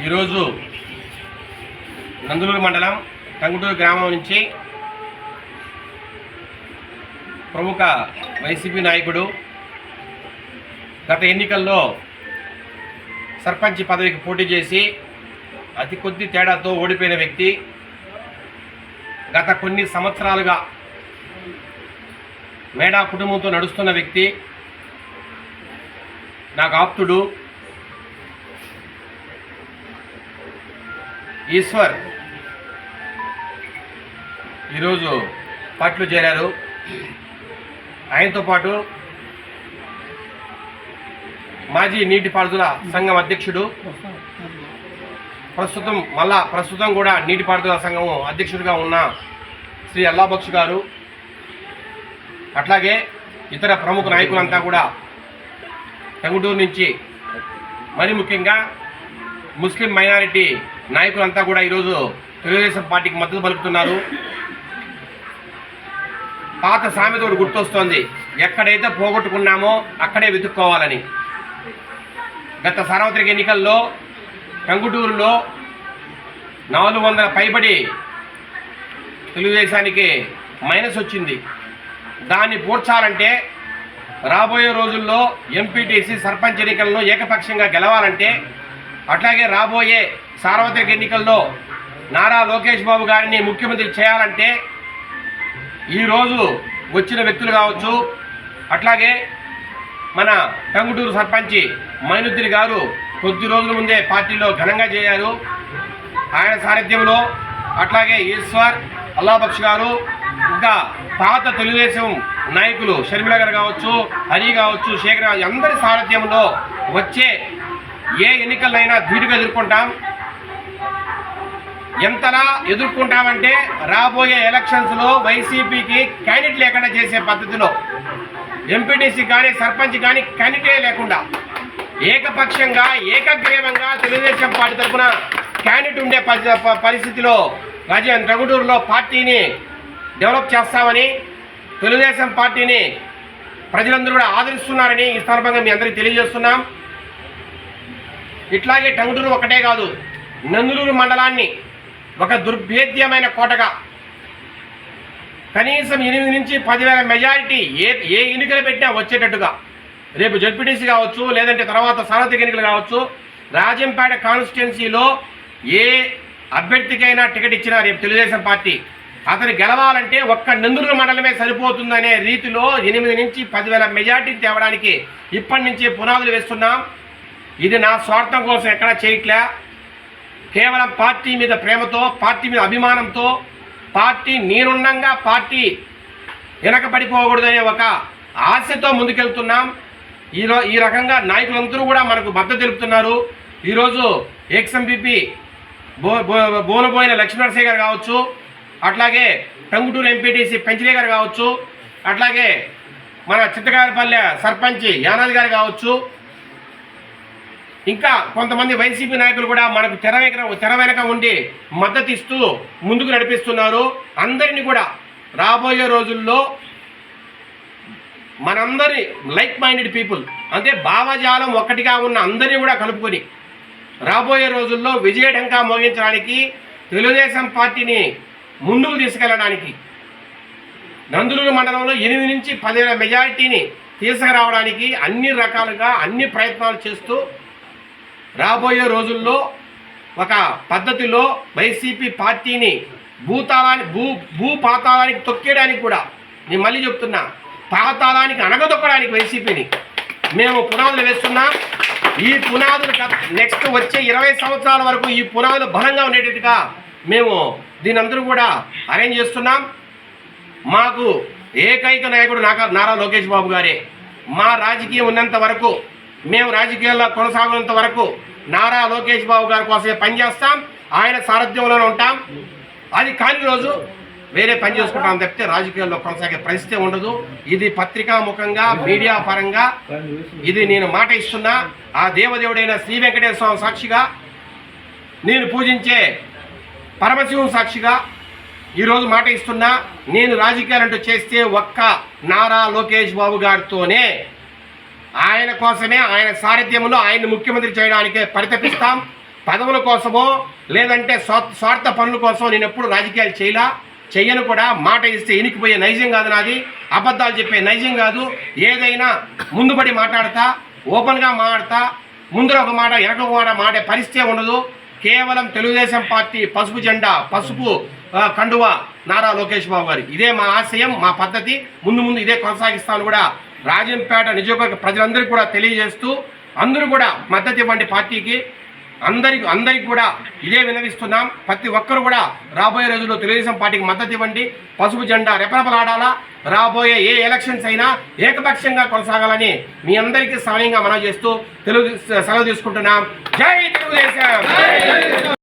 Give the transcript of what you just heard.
ఈరోజు నందులూరు మండలం టంగుటూరు గ్రామం నుంచి ప్రముఖ వైసీపీ నాయకుడు గత ఎన్నికల్లో సర్పంచ్ పదవికి పోటీ చేసి అతి కొద్ది తేడాతో ఓడిపోయిన వ్యక్తి గత కొన్ని సంవత్సరాలుగా మేడా కుటుంబంతో నడుస్తున్న వ్యక్తి నాకు ఆప్తుడు ఈశ్వర్. ఈరోజు పట్లు చేరారు. ఆయనతో పాటు మాజీ నీటిపారుదల సంఘం అధ్యక్షుడు ప్రస్తుతం మళ్ళా ప్రస్తుతం కూడా నీటిపారుదల సంఘం అధ్యక్షుడిగా ఉన్న శ్రీ అల్లాబక్ష్ గారు అట్లాగే ఇతర ప్రముఖ నాయకులంతా కూడా టంగుటూరు నుంచి. మరి ముఖ్యంగా ముస్లిం మైనారిటీ నాయకులంతా కూడా ఈరోజు తెలుగుదేశం పార్టీకి మద్దతు పలుకుతున్నారు. పాత సామెత ఒకటి గుర్తొస్తోంది. ఎక్కడైతే పోగొట్టుకున్నామో అక్కడే వెతుక్కోవాలని. గత సార్వత్రిక ఎన్నికల్లో టంగుటూరులో నాలుగు వందల పైబడి తెలుగుదేశానికి మైనస్ వచ్చింది. దాన్ని పూడ్చాలంటే రాబోయే రోజుల్లో ఎంపీటీసీ సర్పంచ్ ఎన్నికలను ఏకపక్షంగా గెలవాలంటే అట్లాగే రాబోయే సార్వత్రిక ఎన్నికల్లో నారా లోకేష్ బాబు గారిని ముఖ్యమంత్రి చేయాలంటే ఈరోజు వచ్చిన వ్యక్తులు కావచ్చు అట్లాగే మన టంగుటూరు సర్పంచి మైనుద్దీన్ గారు కొద్ది రోజుల ముందే పార్టీలో ఘనంగా చేయారు ఆయన సారథ్యంలో అట్లాగే ఈశ్వర్ అల్లాబక్ష్ గారు ఇంకా పాత తెలుగుదేశం నాయకులు షర్మిల గారు కావచ్చు హరి కావచ్చు శేఖర్ అందరి సారథ్యంలో వచ్చే ఏ ఎన్నికలైనా ధీటుగా ఎదుర్కొంటాం? ఎంతలా ఎదుర్కొంటామంటే రాబోయే ఎలక్షన్స్లో వైసీపీకి క్యాండిడేట్ లేకుండా చేసే పద్ధతిలో ఎంపీటీసీ కానీ సర్పంచ్ కానీ క్యాండిడేట్ లేకుండా ఏకపక్షంగా ఏకగ్రీవంగా తెలుగుదేశం పార్టీ తరఫున క్యాండిడేట్ ఉండే పరి- పరిస్థితిలో రాజన్ రఘుడూరులో పార్టీని డెవలప్ చేస్తామని తెలుగుదేశం పార్టీని ప్రజలందరూ కూడా ఆదరిస్తున్నారని ఈ సందర్భంగా మీ అందరికీ తెలియజేస్తున్నాం. ఇట్లాగే టంగుటూరు ఒకటే కాదు నందులూరు మండలాన్ని ఒక దుర్భేద్యమైన కోటగా. కనీసం ఎనిమిది నుంచి పదివేల మెజారిటీ ఏ ఏ ఎన్నికలు పెట్టినా వచ్చేటట్టుగా. రేపు జడ్పీటీసీ కావచ్చు లేదంటే తర్వాత సార్వత్రిక ఎన్నికలు కావచ్చు రాజంపేట కాన్స్టిట్యున్సీలో ఏ అభ్యర్థికైనా టికెట్ ఇచ్చినా రేపు తెలుగుదేశం పార్టీ. అతను గెలవాలంటే ఒక్క నందులూరు మండలమే సరిపోతుందనే రీతిలో ఎనిమిది నుంచి పదివేల మెజారిటీ తేవడానికి ఇప్పటి నుంచి పునాదులు వేస్తున్నాం. ఇది నా స్వార్థం కోసం ఎక్కడా చేయట్లే. కేవలం పార్టీ మీద ప్రేమతో పార్టీ మీద అభిమానంతో పార్టీ నేనుండంగా పార్టీ వెనకబడిపోకూడదనే ఒక ఆశతో ముందుకెళ్తున్నాం. ఈరో ఈ రకంగా నాయకులందరూ కూడా మనకు మద్దతు తెలుపుతున్నారు. ఈరోజు ఎక్స్ఎంపీపీ బో బో- బోనబోయిన లక్ష్మీనరసయ్య గారు కావచ్చు అట్లాగే టంగుటూరు ఎంపీటీసీ పెంచలే గారు కావచ్చు అట్లాగే మన చిత్తగారిపల్లె సర్పంచ్ యానాది గారు కావచ్చు ఇంకా కొంతమంది వైసీపీ నాయకులు కూడా మనకు తెర వెనక తెర వెనక ఉండి మద్దతు ఇస్తూ ముందుకు నడిపిస్తున్నారు. అందరినీ కూడా రాబోయే రోజుల్లో మనందరి లైక్ మైండెడ్ పీపుల్ అంటే భావజాలం ఒక్కటిగా ఉన్న అందరినీ కూడా కలుపుకొని రాబోయే రోజుల్లో విజయఢంకా మోగించడానికి తెలుగుదేశం పార్టీని ముందుకు తీసుకెళ్ళడానికి నందులూరు మండలంలో ఎనిమిది నుంచి పదివేల మెజారిటీని తీసుకురావడానికి అన్ని రకాలుగా అన్ని ప్రయత్నాలు చేస్తూ రాబోయే రోజుల్లో ఒక పద్ధతిలో వైసీపీ పార్టీని భూతాళాన్ని భూ భూపాతాళానికి తొక్కేయడానికి కూడా నేను మళ్ళీ చెప్తున్నా పాతాళానికి అనగదొక్కడానికి వైసీపీని మేము పునాదులు వేస్తున్నాం. ఈ పునాదులు నెక్స్ట్ వచ్చే ఇరవై సంవత్సరాల వరకు ఈ పునాదులు బలంగా ఉండేటట్టుగా మేము దీని అందరూ కూడా అరేంజ్ చేస్తున్నాం. మాకు ఏకైక నాయకుడు నాక నారా లోకేష్ బాబు గారే. మా రాజకీయం ఉన్నంత వరకు మేము రాజకీయాల్లో కొనసాగినంత వరకు నారా లోకేష్ బాబు గారి కోసమే పనిచేస్తాం ఆయన సారథ్యంలోనే ఉంటాం. అది కాని రోజు వేరే పని చేసుకుంటాం తప్పితే రాజకీయాల్లో కొనసాగే పరిస్థితి ఉండదు. ఇది పత్రికా ముఖంగా మీడియా పరంగా ఇది నేను మాట ఇస్తున్నా. ఆ దేవదేవుడైన శ్రీ వెంకటేశ్వర స్వామి సాక్షిగా నేను పూజించే పరమశివం సాక్షిగా ఈరోజు మాట ఇస్తున్నా. నేను రాజకీయాలంటూ చేస్తే ఒక్క నారా లోకేష్ బాబు గారితోనే ఆయన కోసమే ఆయన సారథ్యంలో ఆయన్ని ముఖ్యమంత్రి చేయడానికే పరితపిస్తాం. పదవుల కోసమో లేదంటే స్వార్థ పనుల కోసం నేను ఎప్పుడు రాజకీయాలు చేయలా. చెయ్యను కూడా. మాట ఇస్తే ఇనికిపోయే నైజం కాదు నాది. అబద్ధాలు చెప్పే నైజం కాదు. ఏదైనా ముందుబడి మాట్లాడతా ఓపెన్గా మాట్లాడతా. ముందర ఒక మాట వెనక ఒక మాట మాడే పరిస్థితి ఉండదు. కేవలం తెలుగుదేశం పార్టీ పసుపు జెండా పసుపు కండువా నారా లోకేష్ బాబు గారు. ఇదే మా ఆశయం మా పద్ధతి. ముందు ముందు ఇదే కొనసాగిస్తాను కూడా. రాజంపేట నియోజకవర్గ ప్రజలందరికీ కూడా తెలియజేస్తూ అందరూ కూడా మద్దతు ఇవ్వండి పార్టీకి. అందరికి అందరికి కూడా ఇదే వినవిస్తున్నాం. ప్రతి ఒక్కరు కూడా రాబోయే రోజుల్లో తెలుగుదేశం పార్టీకి మద్దతు ఇవ్వండి. పసుపు జెండా రెపరెపలాడాలా? రాబోయే ఏ ఎలక్షన్స్ అయినా ఏకపక్షంగా కొనసాగాలని మీ అందరికీ సమయంగా మనం చేస్తూ తెలుగు సెలవు తీసుకుంటున్నాం. జై తెలుగుదేశం!